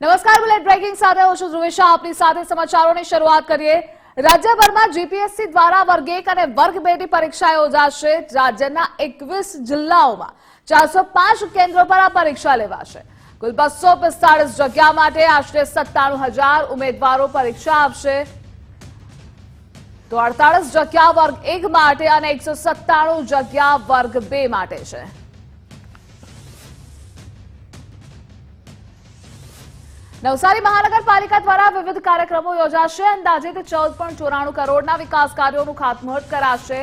નમસ્કાર, bullet breaking સાથે હું છું ધ્રુવેશા. આપની સાથે સમાચારોની શરૂઆત કરીએ. રાજ્યભરમાં જીપીએસસી દ્વારા વર્ગ એક અને વર્ગ બે ની પરીક્ષા યોજાશે. રાજ્યના એકવીસ જિલ્લાઓમાં ચારસો પાંચ કેન્દ્રો પર આ પરીક્ષા લેવાશે. કુલ બસો પિસ્તાળીસ જગ્યા માટે આશરે સત્તાણું હજાર ઉમેદવારો પરીક્ષા આપશે. તો અડતાળીસ જગ્યા વર્ગ એક માટે અને એકસો સત્તાણું જગ્યા વર્ગ બે માટે છે. નવસારી મહાનગરપાલિકા દ્વારા વિવિધ કાર્યક્રમો યોજાશે. અંદાજે ચૌદ પોઈન્ટ ચોરાણું કરોડના વિકાસ કાર્યોનું ખાતમુહૂર્ત કરાશે.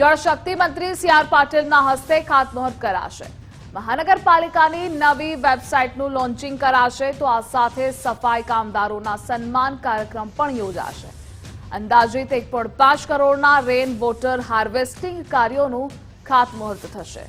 જળશક્તિ મંત્રી સી આર પાટીલના હસ્તે ખાતમુહૂર્ત કરાશે. મહાનગરપાલિકાની નવી વેબસાઇટનું લોન્ચિંગ કરાશે તો આ સાથે સફાઈ કામદારોના સન્માન કાર્યક્રમ પણ યોજાશે. અંદાજિત એક કરોડના રેન વોટર હાર્વેસ્ટિંગ કાર્યોનું ખાતમુહૂર્ત થશે.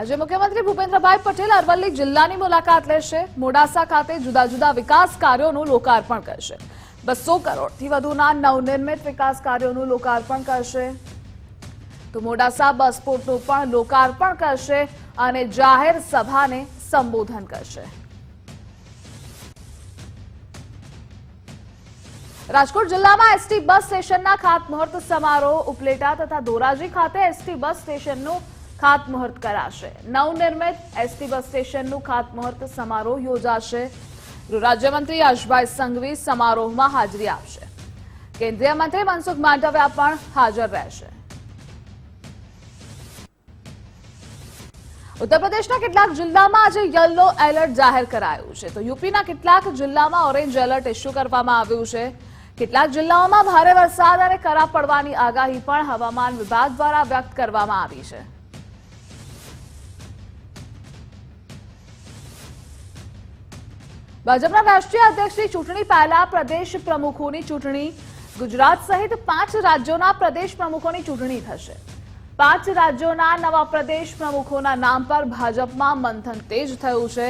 આજે મુખ્યમંત્રી ભૂપેન્દ્રભાઈ પટેલ અરવલ્લી જિલ્લાની મુલાકાત લેશે. મોડાસા ખાતે જુદા જુદા વિકાસ કાર્યોનું લોકાર્પણ કરશે. બસો કરોડથી વધુના નવનિર્મિત વિકાસ કાર્યોનું લોકાર્પણ કરશે. તો મોડાસા બસ પોર્ટનું પણ લોકાર્પણ કરશે અને જાહેર સભાને સંબોધન કરશે. રાજકોટ જિલ્લામાં એસટી બસ સ્ટેશનના ખાતમુહૂર્ત સમારોહ ઉપલેટા તથા ધોરાજી ખાતે એસટી બસ સ્ટેશનનું ખાતમુહૂર્ત કરાશે. નવનિર્મિત એસટી બસ સ્ટેશનનું ખાતમુહૂર્ત સમારોહ યોજાશે. રાજ્યમંત્રી હર્ષભાઈ સંઘવી સમારોહમાં હાજરી આપશે. કેન્દ્રીય મંત્રી મનસુખ માંડવિયા પણ હાજર રહેશે. ઉત્તર પ્રદેશના કેટલાક જિલ્લામાં આજે યલો એલર્ટ જાહેર કરાયું છે. તો યુપીના કેટલાક જિલ્લામાં ઓરેન્જ એલર્ટ ઇસ્યુ કરવામાં આવ્યું છે. કેટલાક જિલ્લાઓમાં ભારે વરસાદ અને કરા પડવાની આગાહી પણ હવામાન વિભાગ દ્વારા વ્યક્ત કરવામાં આવી છે. ભાજપના રાષ્ટ્રીય અધ્યક્ષની ચૂંટણી પહેલા પ્રદેશ પ્રમુખોની ચૂંટણી, ગુજરાત સહિત પાંચ રાજ્યોના પ્રદેશ પ્રમુખોની ચૂંટણી થશે. પાંચ રાજ્યોના નવા પ્રદેશ પ્રમુખોના નામ પર ભાજપમાં મંથન તેજ થયું છે.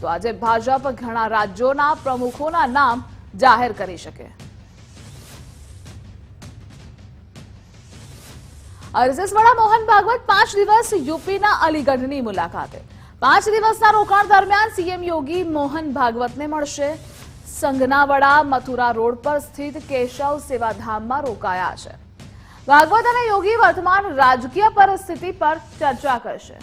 તો આજે ભાજપ ઘણા રાજ્યોના પ્રમુખોના નામ જાહેર કરી શકે. આરએસએસ વડા મોહન ભાગવત પાંચ દિવસ યુપીના અલીગઢની મુલાકાતે. પાંચ દિવસના રોકાણ દરમિયાન સીએમ યોગી મોહન ભાગવતને મળશે. સંઘના વડા મથુરા રોડ પર સ્થિત કેશવ સેવાધામમાં રોકાયા છે. ભાગવત અને યોગી વર્તમાન રાજકીય પરિસ્થિતિ પર ચર્ચા કરશે.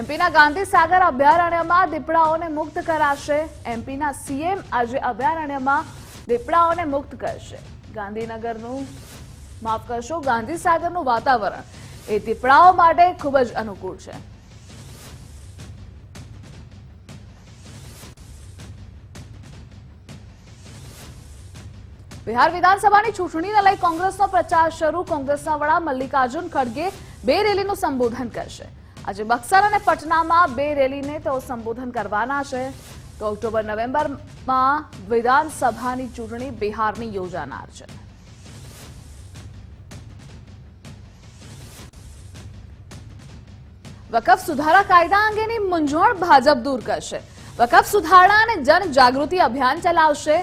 એમપીના ગાંધી સાગર અભયારણ્યમાં દીપડાઓને મુક્ત કરાશે. એમપીના સીએમ આજે અભયારણ્યમાં દીપડાઓને મુક્ત કરશે. ગાંધીનગરનું માફ કરશો, ગાંધી સાગરનું વાતાવરણ. એ દીપડાઓ માટે ખૂબ જ અનુકૂળ છે. બિહાર વિધાનસભાની ચૂંટણીને લઈ કોંગ્રેસનો પ્રચાર શરૂ. કોંગ્રેસના વડા મલ્લિકાર્જુન ખડગે બે રેલીનું સંબોધન કરશે. આજે બક્સર અને પટનામાં બે રેલીને તેઓ સંબોધન કરવાના છે. તો ઓક્ટોબર, નવેમ્બરમાં વિધાનસભાની ચૂંટણી બિહારની યોજાનાર છે. વકફ સુધારા કાયદા અંગેની મૂંઝવણ ભાજપ દૂર કરશે. વકફ સુધારણા અને જનજાગૃતિ અભિયાન ચલાવશે.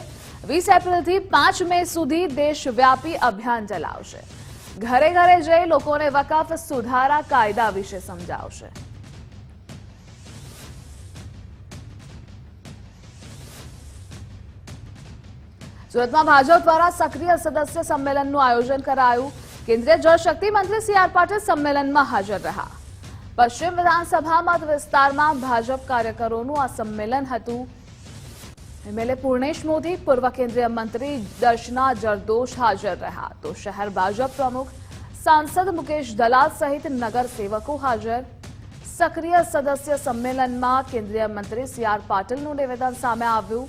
વીસ એપ્રિલથી પાંચ મે સુધી દેશવ્યાપી અભિયાન ચલાવશે. ઘરે ઘરે જઈ લોકોને વકફ સુધારા કાયદા વિશે સમજાવશે. સુરતમાં ભાજપ દ્વારા સક્રિય સદસ્ય સંમેલનનું આયોજન કરાયું. કેન્દ્રીય જળશક્તિ મંત્રી સી આર પાટીલ સંમેલનમાં હાજર રહ્યા. પશ્ચિમ વિધાનસભા મત વિસ્તારમાં ભાજપ કાર્યકરોનું આ સંમેલન હતું. એમએલએ પૂર્ણેશ મોદી, પૂર્વ કેન્દ્રીય મંત્રી દર્શના જરદોશ હાજર રહ્યા. તો શહેર ભાજપ પ્રમુખ સાંસદ મુકેશ દલાલ સહિત નગરસેવકો હાજર. સક્રિય સદસ્ય સંમેલનમાં કેન્દ્રીય મંત્રી સી આર પાટીલનું નિવેદન સામે આવ્યું.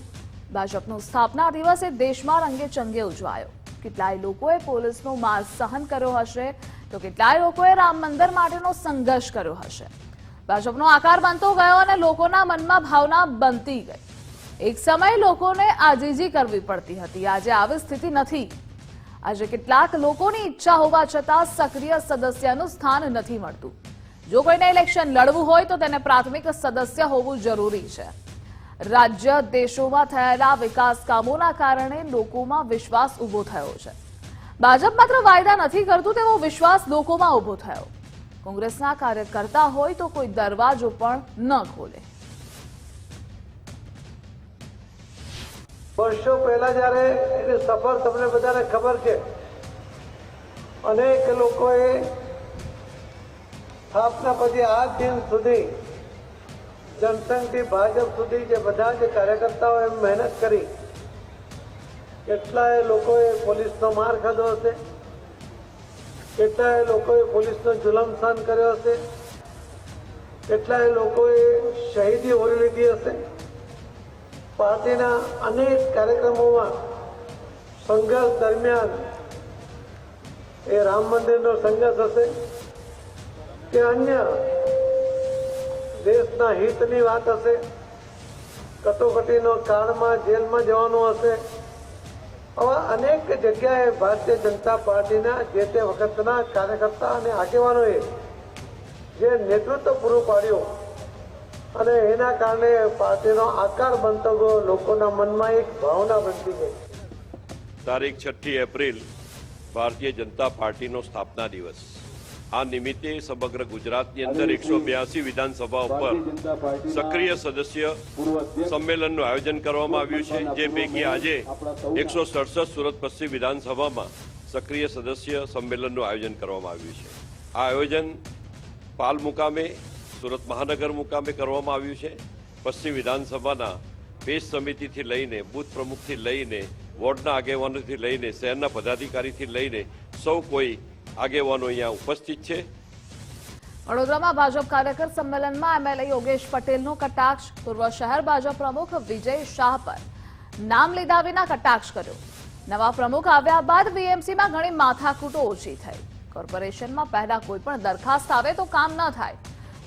ભાજપનો સ્થાપના દિવસે દેશમાં રંગે ચંગે ઉજવાયો. કેટલાય લોકોએ પોલીસનો માર સહન કર્યો હશે. તો કેટલાય લોકોએ રામ મંદિર માટેનો સંઘર્ષ કર્યો હશે. ભાજપનો આકાર બનતો ગયો અને લોકોના મનમાં ભાવના બનતી ગઈ. એક સમય લોકોને આજીજી કરવી પડતી હતી. આજે આવી સ્થિતિ નથી. આજે કેટલાક લોકોની ઈચ્છા હોવા છતાં સક્રિય સદસ્યનું સ્થાન નથી મળતું. જો કોઈને ઇલેક્શન લડવું હોય તો તેને પ્રાથમિક સદસ્ય હોવું જરૂરી છે. રાજ્ય દેશોમાં થયેલા વિકાસ કામોના કારણે લોકોમાં વિશ્વાસ ઊભો થયો છે. ભાજપ માત્ર વાયદા નથી કરતું, તેવો વિશ્વાસ લોકોમાં ઊભો થયો. કોંગ્રેસના કાર્યકર્તા હોય તો કોઈ દરવાજો પણ ન ખોલે. વર્ષો પહેલા જ્યારે એની સફર તમને બધાને ખબર છે, અનેક લોકોએ સ્થાપના પછી આ દિન સુધી જનસંઘથી ભાજપ સુધી જે બધા જ કાર્યકર્તાઓએ મહેનત કરી કેટલાય લોકોએ પોલીસનો માર ખાધો હશે? કેટલાય લોકોએ પોલીસનો જુલમ સહન કર્યો હશે? કેટલાય લોકોએ શહીદી હોરી લીધી હશે? પાર્ટીના અનેક કાર્યક્રમોમાં સંઘર્ષ દરમિયાન એ રામ મંદિરનો સંઘર્ષ હશે કે અન્ય દેશના હિતની વાત હશે? કટોકટીનો કાળમાં જેલમાં જવાનું હશે? આવા અનેક જગ્યાએ ભારતીય જનતા પાર્ટીના જે તે વખતના કાર્યકર્તા અને આગેવાનોએ જે નેતૃત્વ પૂરું પાડ્યું અને એના કારણે પાર્ટીનો આકાર બનતો ગયો, લોકોના મનમાં એક ભાવના બનતી ગઈ. તારીખ છઠ્ઠી એપ્રિલ, ભારતીય જનતા પાર્ટીનો સ્થાપના દિવસ. આ નિમિત્તે સમગ્ર ગુજરાતની અંદર એકસો બ્યાસી વિધાનસભા ઉપર સક્રિય સદસ્ય સંમેલનનું આયોજન કરવામાં આવ્યું છે જે પૈકી આજે એકસો સડસઠ સુરત પશ્ચિમ વિધાનસભામાં સક્રિય સદસ્ય સંમેલનનું આયોજન કરવામાં આવ્યું છે. આ આયોજન પાલ મુકામે સુરત મહાનગર મુકામે કરવામાં આવ્યું છે. પશ્ચિમ વિધાનસભાના પેજ સમિતિથી લઈને બુથ પ્રમુખથી લઈને વોર્ડના આગેવાનોથી લઈને શહેરના પદાધિકારીથી લઈને સૌ કોઈ આગેવાનો અહીંયા ઉપસ્થિત છે. વડોદરામાં ભાજપ કાર્યકર સંમેલનમાં એમએલએ યોગેશ પટેલનો કટાક્ષ. પૂર્વ શહેર ભાજપ પ્રમુખ વિજય શાહ પર નામ લીધા વિના કટાક્ષ કર્યો. નવા પ્રમુખ આવ્યા બાદ વીએમસીમાં ઘણી માથાકૂટો ઓછી થઈ. કોર્પોરેશનમાં પહેલા કોઈ પણ દરખાસ્ત આવે તો કામ ન થાય.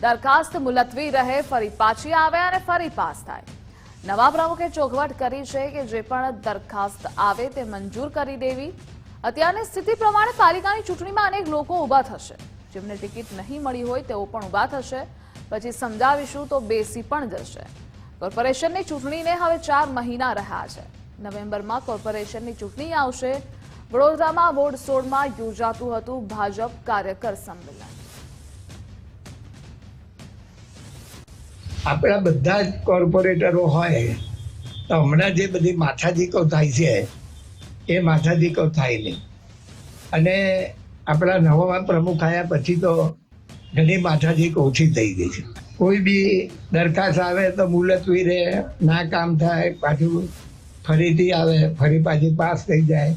દરખાસ્ત મુલતવી રહે, ફરી પાછી આવે અને ફરી પાસ થાય. નવા પ્રમુખે ચોખવટ કરી છે કે જે પણ દરખાસ્ત આવે તે મંજૂર કરી દેવી. અત્યારની સ્થિતિ પ્રમાણે પાલિકાની ચૂંટણીમાં અનેક લોકો ઊભા થશે. જેમને ટિકિટ નહીં મળી હોય તેઓ પણ ઊભા થશે. પછી સમજાવીશું તો બેસી પણ જશે. કોર્પોરેશનની ચૂંટણીને હવે ચાર મહિના રહ્યા છે. નવેમ્બરમાં કોર્પોરેશનની ચૂંટણી આવશે. વડોદરામાં વોર્ડ સોળમાં યોજાતું હતું ભાજપ કાર્યકર સંમેલન. આપણા બધા જ કોર્પોરેટરો હોય તો હમણાં જે બધી માથાદીકો થાય છે એ માથાદીકો થાય નહીં. અને આપણા નવા પ્રમુખ આવ્યા પછી તો ઘણી માથાદીક ઓછી થઈ ગઈ છે. કોઈ બી દરખાસ્ત આવે તો મુલતવી રહે ના કામ થાય, પાછું ફરીથી આવે, ફરી પાછી પાસ થઈ જાય.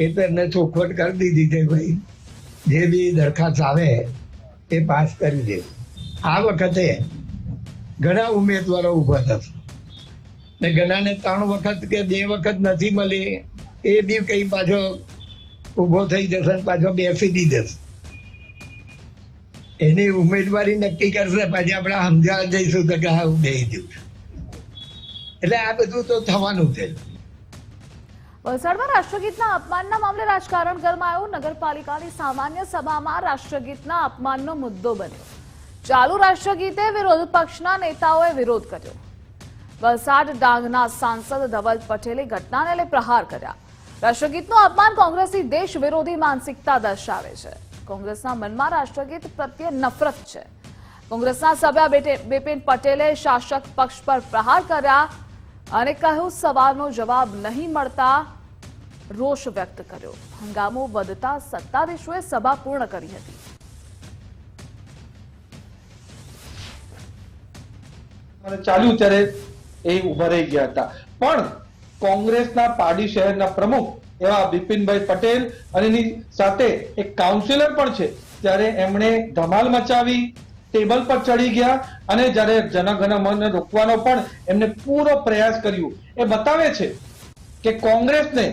એ તો એમને ચોખવટ કરી દીધી છે ભાઈ. જે બી દરખાસ્ત આવે એ પાસ કરી દે. આ વખતે ઘણા ઉમેદવારો ઊભા થશે. ને ઘણાને ત્રણ વખત કે બે વખત નથી મળી. એ બી કઈ પાછો ઊભો થઈ જશે, પાછો બેસી દી જશે. એની ઉમેદવારી નક્કી કરશે, પછી આપણે સમજાવવા જઈશું કે હા, હું બે છું. એટલે આ બધું તો થવાનું છે. વલસાડમાં રાષ્ટ્રગીતના અપમાનના મામલે રાજકારણ ગરમાયું નગરપાલિકાની સામાન્ય સભામાં રાષ્ટ્રગીતના અપમાનનો મુદ્દો બન્યો. ચાલુ રાષ્ટ્રગીતે વિરોધ પક્ષના નેતાઓએ વિરોધ કર્યો. વલસાડ ડાંગના સાંસદ ધવલ પટેલે ઘટનાને લઈ પ્રહાર કર્યા. રાષ્ટ્રગીતનું અપમાન કોંગ્રેસની દેશ વિરોધી માનસિકતા દર્શાવે છે. કોંગ્રેસના મનમાં રાષ્ટ્રગીત પ્રત્યે નફરત છે. કોંગ્રેસના સભ્ય બિપિન પટેલે શાસક પક્ષ પર પ્રહાર કર્યા અને કહ્યું, સવાલનો જવાબ નહીં મળતા રોષ વ્યક્ત કર્યો. હંગામો વધતા સત્તાધીશોએ સભા પૂર્ણ કરી હતી. ચાલ્યું ત્યારે એ ઊભા રહી ગયા હતા. પણ કોંગ્રેસના પાડી શહેરના પ્રમુખ એવા બિપિનભાઈ પટેલ અને એની સાથે એક કાઉન્સિલર પણ છે. ત્યારે એમણે ધમાલ મચાવી, ટેબલ પર ચડી ગયા અને જ્યારે જનગણ મનને રોકવાનો પણ એમને પૂરો પ્રયાસ કર્યો. એ બતાવે છે કે કોંગ્રેસને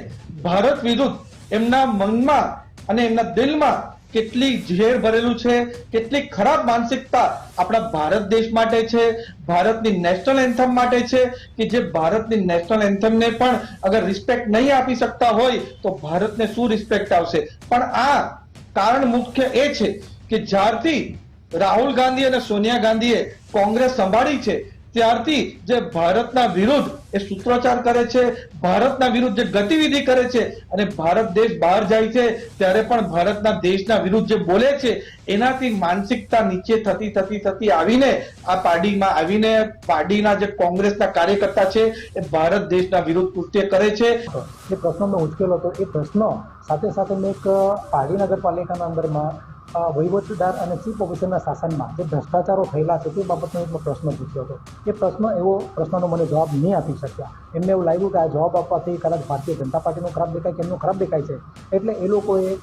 ભારત વિરુદ્ધ એમના મનમાં અને એમના દિલમાં કેટલી ઝેર ભરેલું છે, કેટલી ખરાબ માનસિકતા આપણા ભારત દેશ માટે છે, ભારતની નેશનલ એન્થમ માટે છે, કે જે ભારતની નેશનલ એન્થમને પણ અગર રિસ્પેક્ટ નહીં આપી શકતા હોય, તો ભારતને શું રિસ્પેક્ટ આવશે? પણ આ કારણ મુખ્ય એ છે કે જ્યારથી રાહુલ ગાંધી અને સોનિયા ગાંધીએ કોંગ્રેસ સંભાળી છે ત્યારથી જે ભારતના વિરુદ્ધ એ સૂત્રોચ્ચાર કરે છે, ભારતના વિરુદ્ધ જે ગતિવિધિ કરે છે અને ભારત દેશ બહાર જાય છે, ત્યારે પણ ભારતના દેશના વિરુદ્ધ જે બોલે છે, એનાથી માનસિકતા નીચે થતી થતી થતી આવીને, આ પાર્ટીમાં આવીને, પાર્ટીના જે કોંગ્રેસના કાર્યકર્તા છે, એ ભારત દેશના વિરુદ્ધ કૃત્ય કરે છે. જે પ્રશ્નો મેં ઉચકેલો હતો. એ પ્રશ્નો સાથે સાથે મેં એક પાડી નગરપાલિકાના અંદરમાં વહીવટદાર અને ચીફ ઓફિસરના શાસનમાં જે ભ્રષ્ટાચારો થયેલા છે તે બાબતનો એક પ્રશ્ન પૂછ્યો હતો. એ પ્રશ્ન, એવો પ્રશ્નનો મને જવાબ નહીં આપી શક્યા. એમને એવું લાગ્યું કે આ જવાબ આપવાથી કદાચ ભારતીય જનતા પાર્ટીનો ખરાબ દેખાય કે એમનું ખરાબ દેખાય છે. એટલે એ લોકોએ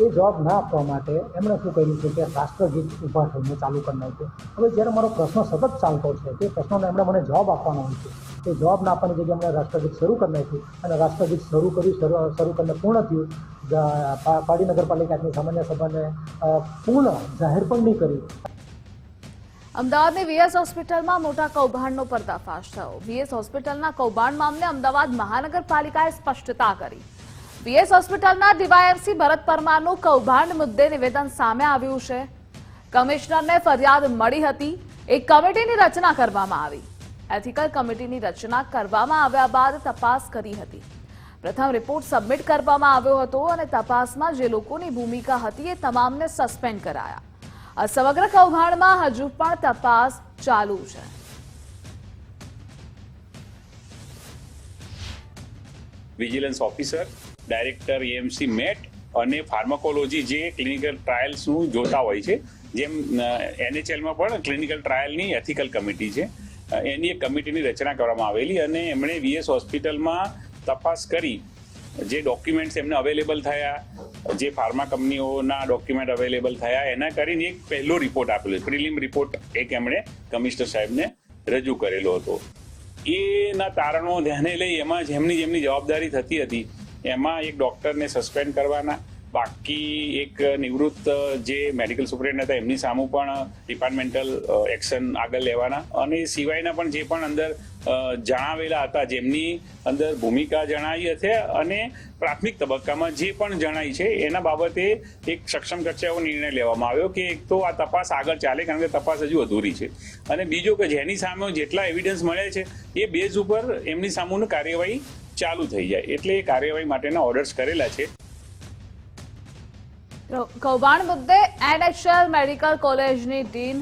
એ જવાબ ના આપવા માટે એમણે શું કર્યું છે કે રાષ્ટ્રગીત ઊભા થઈને ચાલુ કરી નાખ્યું. હવે જ્યારે મારો પ્રશ્ન સતત ચાલતો છે, તે પ્રશ્નનો એમણે મને જવાબ આપવાનો હોય છે. તે જવાબ ના આપવાની જગ્યાએ અમને રાષ્ટ્રગીત શરૂ કરી નાખ્યું. અને રાષ્ટ્રગીત શરૂ કર્યું શરૂ કરીને પૂર્ણ થયું. પાડી નગરપાલિકાની સામાન્ય સભાને પૂર્ણ જાહેર પણ નહીં કરી. અમદાવાદની વીએસ હોસ્પિટલમાં મોટા કૌભાંડનો પર્દાફાશ થયો. વીએસ હોસ્પિટલના કૌભાંડ મામલે અમદાવાદ મહાનગરપાલિકાએ સ્પષ્ટતા કરી. વીએસ હોસ્પિટલના ડીવાયએમસી ભરત પરમારનું કૌભાંડ મુદ્દે નિવેદન સામે આવ્યું છે. કમિશનરને ફરિયાદ મળી હતી. એક કમિટીની રચના કરવામાં આવી. એથિકલ કમિટીની રચના કરવામાં આવ્યા બાદ તપાસ કરી હતી. પ્રથમ રિપોર્ટ સબમિટ કરવામાં આવ્યો હતો અને તપાસમાં જે લોકોની ભૂમિકા હતી એ તમામને સસ્પેન્ડ કરાયા. આ સમગ્ર કૌભાંડમાં હજુ પણ તપાસ ચાલુ છે. Vigilance officer director AMC Met અને ફાર્માકોલોજી જે ક્લિનિકલ ટ્રાયલ્સનું જોતા હોય છે. જેમ એનએચએલમાં પણ ક્લિનિકલ ટ્રાયલની એથિકલ કમિટી છે. એની એક કમિટીની રચના કરવામાં આવેલી અને એમણે વીએસ હોસ્પિટલમાં તપાસ કરી. જે ડોક્યુમેન્ટ્સ એમને અવેલેબલ થયા, જે ફાર્મા કંપનીઓના ડોક્યુમેન્ટ અવેલેબલ થયા, એના કરીને એક પહેલો રિપોર્ટ આપેલો પ્રિલિમ રિપોર્ટ એક એમણે કમિશનર સાહેબને રજૂ કરેલો હતો. એના તારણો ધ્યાને લઈ એમાં જેમની જેમની જવાબદારી થતી હતી, એમાં એક ડૉક્ટરને સસ્પેન્ડ કરવાના બાકી એક નિવૃત્ત જે મેડિકલ સુપ્રિન્ટેન્ડન્ટ હતા, એમની સામે પણ ડિપાર્ટમેન્ટલ એક્શન આગળ લેવાના. અને સિવાયના પણ જે પણ અંદર જણાવેલા હતા, જેમની અંદર ભૂમિકા જણાવી હતી અને પ્રાથમિક તબક્કામાં જે પણ જણાઈ છે, એના બાબતે એક સક્ષમ કક્ષા એવો નિર્ણય લેવામાં આવ્યો કે એક તો આ તપાસ આગળ ચાલે, કારણ કે તપાસ હજુ અધૂરી છે. અને બીજો કે જેની સામે જેટલા એવિડન્સ મળે છે, એ બેઝ ઉપર એમની સામેની કાર્યવાહી ચાલુ થઈ જાય. એટલે એ કાર્યવાહી માટેના ઓર્ડર્સ કરેલા છે. કૌભાંડ મુદ્દે એનએચએલ મેડિકલ કોલેજની ડીન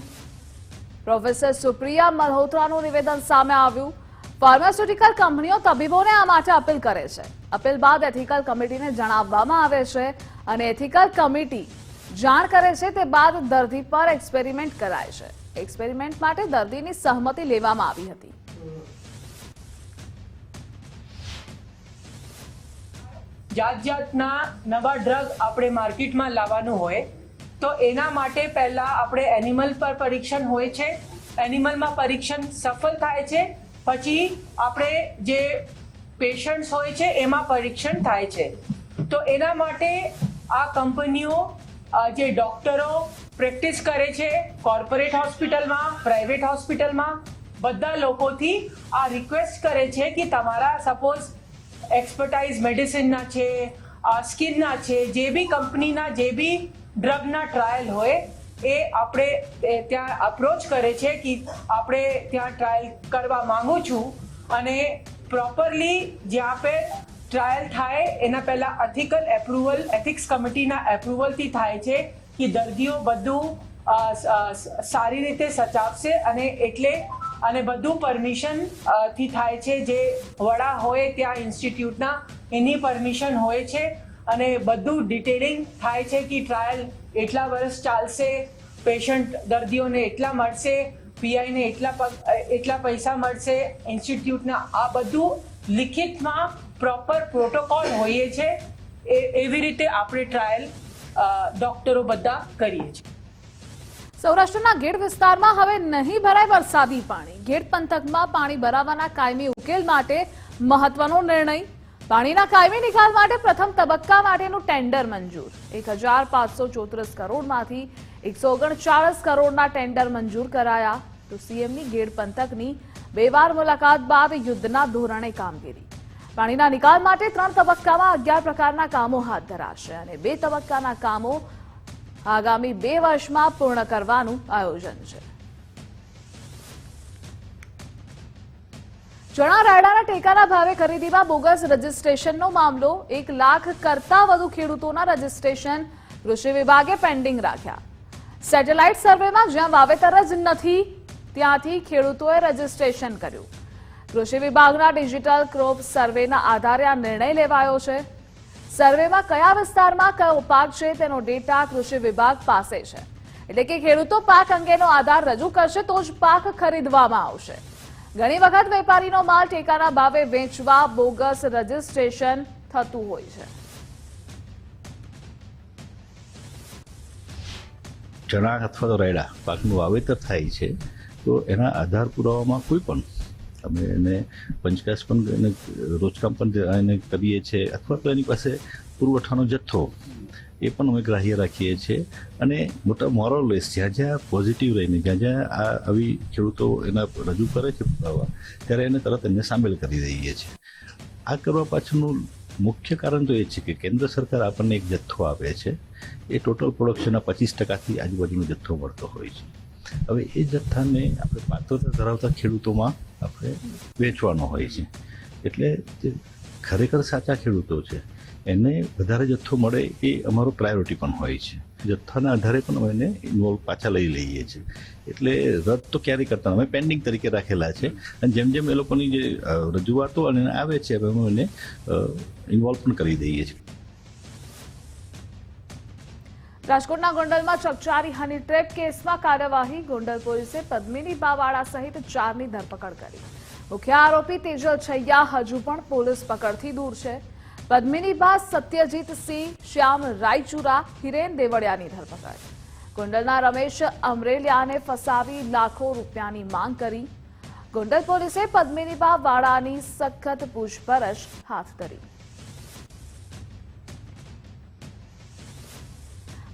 પ્રોફેસર સુપ્રિયા મલ્હોત્રાનું નિવેદન સામે આવ્યું. ફાર્માસ્યુટિકલ કંપનીઓ તબીબોને આ માટે અપીલ કરે છે. અપીલ બાદ એથિકલ કમિટીને જણાવવામાં આવે છે અને એથિકલ કમિટી જાણ કરે છે તે બાદ દર્દી પર એક્સપેરિમેન્ટ કરાય છે. એક્સપેરિમેન્ટ માટે દર્દીની સહમતિ લેવામાં આવી હતી. જાત જાતના નવા ડ્રગ આપણે માર્કેટમાં લાવવાનું હોય, તો એના માટે પહેલા આપણે એનિમલ પર પરીક્ષણ હોય છે. એનિમલમાં પરીક્ષણ સફળ થાય છે. પછી આપણે જે પેશન્ટ્સ હોય છે, એમાં પરીક્ષણ થાય છે. તો એના માટે આ કંપનીઓ જે ડોક્ટરો પ્રેક્ટિસ કરે છે કોર્પોરેટ હોસ્પિટલમાં પ્રાઇવેટ હોસ્પિટલમાં બધા લોકોથી આ રિક્વેસ્ટ કરે છે કે તમારા સપોઝ એક્સપર્ટાઇઝ મેડિસિનના છે સ્કિનના છે, જે બી કંપનીના જે બી ડ્રગના ટ્રાયલ હોય, એ આપણે ત્યાં અપ્રોચ કરે છે કે આપણે ત્યાં ટ્રાયલ કરવા માંગુ છું અને પ્રોપરલી જ્યાં પે ટ્રાયલ થાય, એના પહેલાં એથિકલ એપ્રુવલ એથિક્સ કમિટીના એપ્રુવલથી થાય છે કે દર્દીઓ બધું સારી રીતે સચાવશે અને એટલે અને બધું પરમિશનથી થાય છે. જે વડા હોય ત્યાં ઇન્સ્ટિટ્યૂટના એની પરમિશન હોય છે. અને બધું ડિટેલિંગ થાય છે કે ટ્રાયલ એટલા વર્ષ ચાલશે પેશન્ટ દર્દીઓને એટલા મળશે પીઆઈને એટલા એટલા પૈસા મળશે ઇન્સ્ટિટ્યૂટના આ બધું લિખિતમાં પ્રોપર પ્રોટોકોલ હોઈએ છે. એવી રીતે આપણે ટ્રાયલ ડોક્ટરો બધા કરીએ છીએ. સૌરાષ્ટ્રના ગેડ વિસ્તારમાં હવે નહીં ભરાય વરસાદી પાણી. ગેડ પંથકમાં પાણી ભરાવાના કાયમી ઉકેલ માટે મહત્વનો નિર્ણય. પાણીના કાયમી નિકાલ માટે પ્રથમ તબક્કા માટેનું ટેન્ડર મંજૂર. એક હજાર પાંચસો ચોત્રીસ કરોડમાંથી એકસો ઓગણચાળીસ કરોડના ટેન્ડર મંજૂર કરાયા. તો સીએમની ગેડ પંથકની બે વાર મુલાકાત બાદ યુદ્ધના ધોરણે કામગીરી. પાણીના નિકાલ માટે ત્રણ તબક્કામાં અગિયાર પ્રકારના કામો હાથ ધરાશે અને બે તબક્કાના કામો આગામી બે વર્ષમાં પૂર્ણ કરવાનું આયોજન છે. ચણા રાયડાના ટેકાના ભાવે ખરીદીમાં બોગસ રજીસ્ટ્રેશનનો મામલો, એક લાખ કરતા વધુ ખેડૂતોના રજીસ્ટ્રેશન, કૃષિ વિભાગે પેન્ડિંગ રાખ્યા. સેટેલાઇટ સર્વેમાં જ્યાં વાવેતર જ નથી, ત્યાંથી ખેડૂતોએ રજીસ્ટ્રેશન કર્યું. કૃષિ વિભાગના ડિજિટલ ક્રોપ સર્વેના આધારે આ નિર્ણય લેવાયો છે. સર્વેમાં કયા વિસ્તારમાં કયો પાક છે તેનો ડેટા કૃષિ વિભાગ પાસે છે. એટલે કે ખેડૂતો પાક અંગેનો આધાર રજૂ કરશે તો જ પાક ખરીદવામાં આવશે. ઘણી વખત વેપારીનો માલ ટેકાના ભાવે વેચવા બોગસ રજીસ્ટ્રેશન થતું હોય છે. ચણા અથવા તો રાયડા પાકનું વાવેતર થાય છે, તો એના આધાર પુરાવામાં કોઈ પણ અમે એને પંચકાશ પણ એને રોજકામ પણ એને કરીએ છીએ. અથવા તો એની પાસે પુરવઠાનો જથ્થો એ પણ અમે ગ્રાહ્ય રાખીએ છીએ. અને મોટા મોરલેસ જ્યાં જ્યાં પોઝિટિવ રહીને જ્યાં જ્યાં આ આવી ખેડૂતો એના રજૂ કરે છે પુરાવા, ત્યારે એને તરત એને સામેલ કરી દઈએ છીએ. આ કરવા પાછળનું મુખ્ય કારણ તો એ છે કે કેન્દ્ર સરકાર આપણને એક જથ્થો આપે છે. એ ટોટલ પ્રોડક્શનના પચીસ ટકાથી આજુબાજુનો જથ્થો મળતો હોય છે. હવે એ જથ્થાને આપણે પાત્રતા ધરાવતા ખેડૂતોમાં આપણે વેચવાનો હોય છે. એટલે જે ખરેખર સાચા ખેડૂતો છે, એને વધારે જથ્થો મળે એ અમારો પ્રાયોરિટી પણ હોય છે. જથ્થાના આધારે પણ અમે એને ઇન્વોલ્વ પાછા લઈ લઈએ છીએ. એટલે રદ તો ક્યારેય કરતા અમે પેન્ડિંગ તરીકે રાખેલા છે. અને જેમ જેમ એ લોકોની જે રજૂઆતો અને આવે છે અમે એને ઇન્વોલ્વ પણ કરી દઈએ છીએ. રાજકોટના ગોંડલમાં ચકચારી હની ટ્રેપ કેસમાં કાર્યવાહી. ગોંડલ પોલીસે પદ્મિની બાવાળા સહિત ચારની ધરપકડ કરી. મુખ્ય આરોપી તેજલ છૈયા હજુ પણ પોલીસ પકડથી દૂર છે. પદ્મિની બા સત્યજીત સિંહ, શ્યામ રાયચુરા, હિરેન દેવળિયાની ધરપકડ. ગોંડલના રમેશ અમરેલિયાને ફસાવી લાખો રૂપિયાની માંગ કરી. ગોંડલ પોલીસે પદ્મિની બા વાળાની સખત પૂછપરછ હાથ ધરી.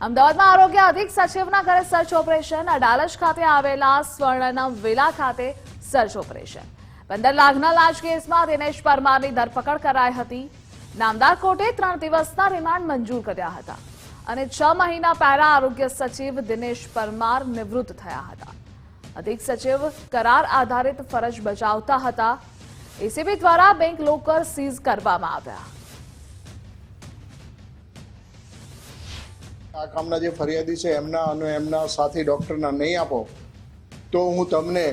અમદાવાદમાં આરોગ્ય અધિક સચિવના ઘરે સર્ચ ઓપરેશન, અડાલજ ખાતે આવેલા સ્વર્ણનમ વિલા ખાતે સર્ચ ઓપરેશન. પંદર લાખના લાંચ કેસમાં દિનેશ પરમારની ધરપકડ કરાઈ હતી. નામદાર કોર્ટે ત્રણ દિવસના રિમાન્ડ મંજૂર કર્યા હતા. અને છ મહિના પહેલા આરોગ્ય સચિવ દિનેશ પરમાર નિવૃત્ત થયા હતા. અધિક સચિવ કરાર આધારિત ફરજ બજાવતા હતા. એસીબી દ્વારા બેંક લોકર સીઝ કરવામાં આવ્યા. આ કામના જે ફરિયાદી છે, એમના અને એમના સાથી ડૉક્ટરના નહીં આપો, તો હું તમને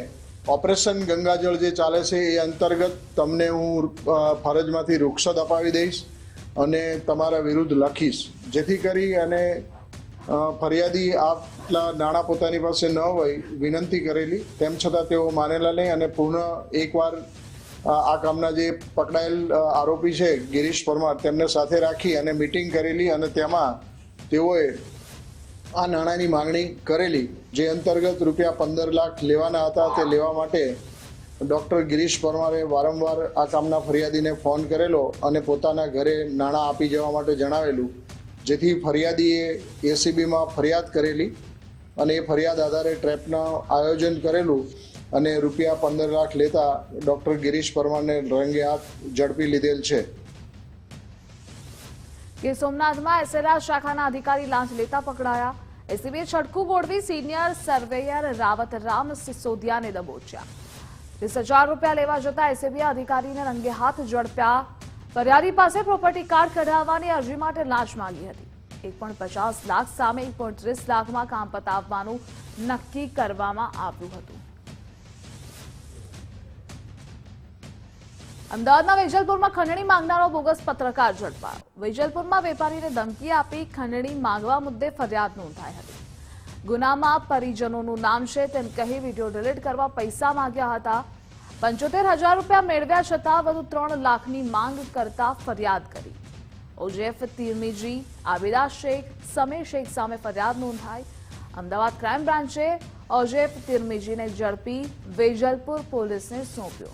ઓપરેશન ગંગાજળ જે ચાલે છે, એ અંતર્ગત તમને હું ફરજમાંથી રૂક્ષત અપાવી દઈશ અને તમારા વિરુદ્ધ લખીશ. જેથી કરી અને ફરિયાદી આટલા નાણાં પોતાની પાસે ન હોય, વિનંતી કરેલી. તેમ છતાં તેઓ માનેલા નહીં અને પૂર્ણ એકવાર આ કામના જે પકડાયેલ આરોપી છે, ગિરીશ પરમાર, તેમને સાથે રાખી અને મિટિંગ કરેલી અને તેમાં તેઓએ આ નાણાંની માંગણી કરેલી, જે અંતર્ગત રૂપિયા પંદર લાખ લેવાના હતા તે લેવા માટે ડૉક્ટર ગિરીશ પરમારે વારંવાર આ કામના ફરિયાદીને ફોન કરેલો અને પોતાના ઘરે નાણાં આપી જવા માટે જણાવેલું, જેથી ફરિયાદીએ એસીબીમાં ફરિયાદ કરેલી અને એ ફરિયાદ આધારે ટ્રેપના આયોજન કરેલું અને રૂપિયા પંદર લાખ લેતા ડૉક્ટર ગિરીશ પરમારને રંગે હાથ ઝડપી લીધેલ છે. ગીર સોમનાથમાં એસએલઆર શાખાના અધિકારી લાંચ લેતા પકડાયા. એસીબીએ છટકું ગોળવી સિનિયર સર્વેયર રાવત રામ સિસોદિયાને દબોચ્યા. વીસ હજાર રૂપિયા લેવા જતા એસીબીએ અધિકારીને રંગે હાથ ઝડપ્યા. ફરિયાદી પાસે પ્રોપર્ટી કાર્ડ કઢાવવાની અરજી માટે લાંચ માંગી હતી. એક પણ પચાસ લાખ સામે એક પોઈન્ટ ત્રીસ લાખમાં કામ પતાવવાનું નક્કી કરવામાં આવ્યું હતું. અમદાવાદના વેજલપુરમાં ખંડણી માંગનારો બોગસ પત્રકાર ઝડપાયો. વેજલપુરમાં વેપારીને ધમકી આપી ખંડણી માંગવા મુદ્દે ફરિયાદ નોંધાઈ હતી. ગુનામાં પરિજનોનું નામ છે તેમ કહી વીડિયો ડિલીટ કરવા પૈસા માંગ્યા હતા. પંચોતેર હજાર રૂપિયા મેળવ્યા છતાં વધુ ત્રણ લાખની માંગ કરતા ફરિયાદ કરી. ઓજેફ તિરમીજી, આબિદા શેખ, સમીર શેખ સામે ફરિયાદ નોંધાઈ. અમદાવાદ ક્રાઇમ બ્રાન્ચે ઓજેફ તિરમીજીને ઝડપી વેજલપુર પોલીસને સોંપ્યો.